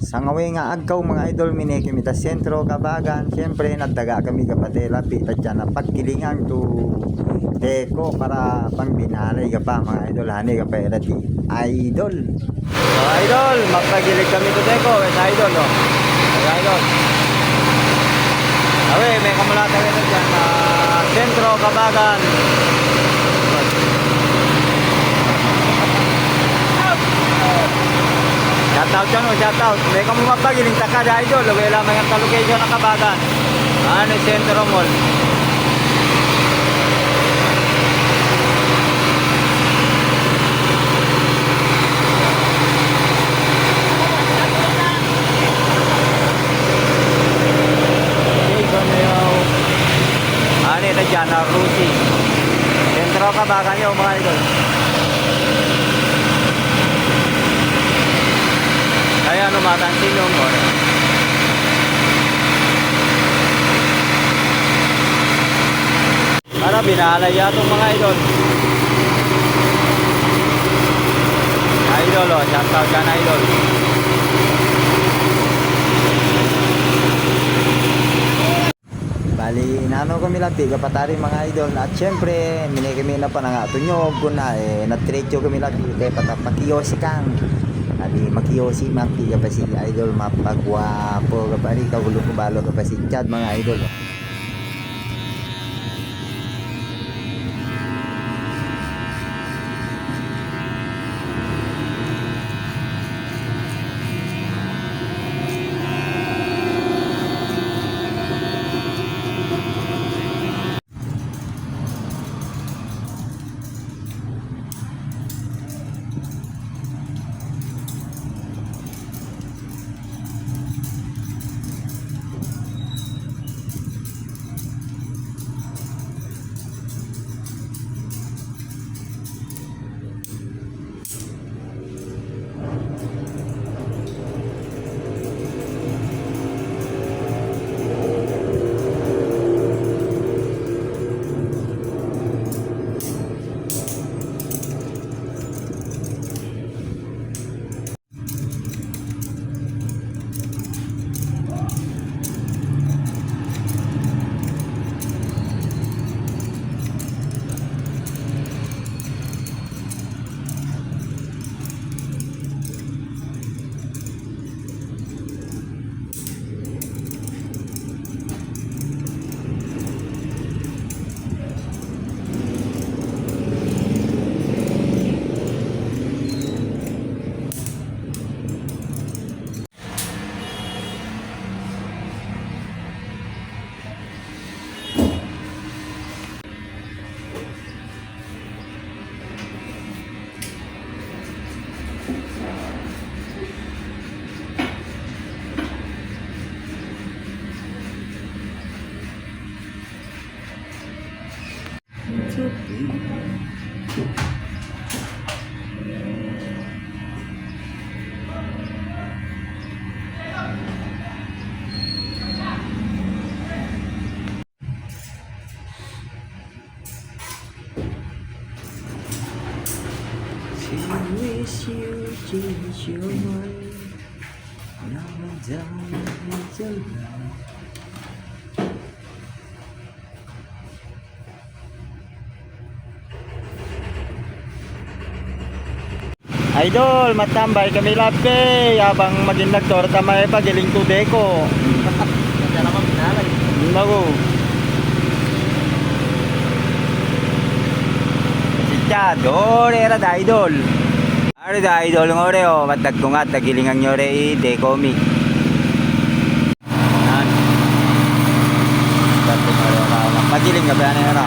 Sa ngawi nga agaw mga idol mineki mita sentro kabagan. Siyempre nagdaga kami kapatid lapit at dyan na pagkilingan to teko para pang binalay ka pa mga idol. Hani ka pa erati idol. So idol, mapagilig kami to teko. Wes idol no. Wes idol. Awe, may kamulata rin na dyan na sentro kabagan. Shoutout dyan o, shoutout. May kamo mapagiling taka da idol. Lugay lamang ang location ng kabagan. Ano, Centro Mall. Ano na dyan, Rusi. Sentro kabagan yun mga idol. Kaya numatan silong ko. Para binalay yatong mga idol. Idol oh, shout out dyan idol. Bali, nano kami lang, tiga patari mga idol. At syempre, mini kami na pa nga tunyog ko na eh, natrecho kami lang, kaya patapakiyosi kang. Adi makiyosi mati ka pa si idol mapagwapo ka pa rin kagulo ko balo ka pa si Chad mga idol. She chút siêu trên chiều mây Nào down, down, down, down. Idol, matambay kami lape. Habang maging nagtorta may pagiling tude ko. Kaya naman binalay. Nago. Si Chad, ore era da idol. Are da idol ngore o matag tungat tagilingan nyore i de komi. Magiling ka ba na ra?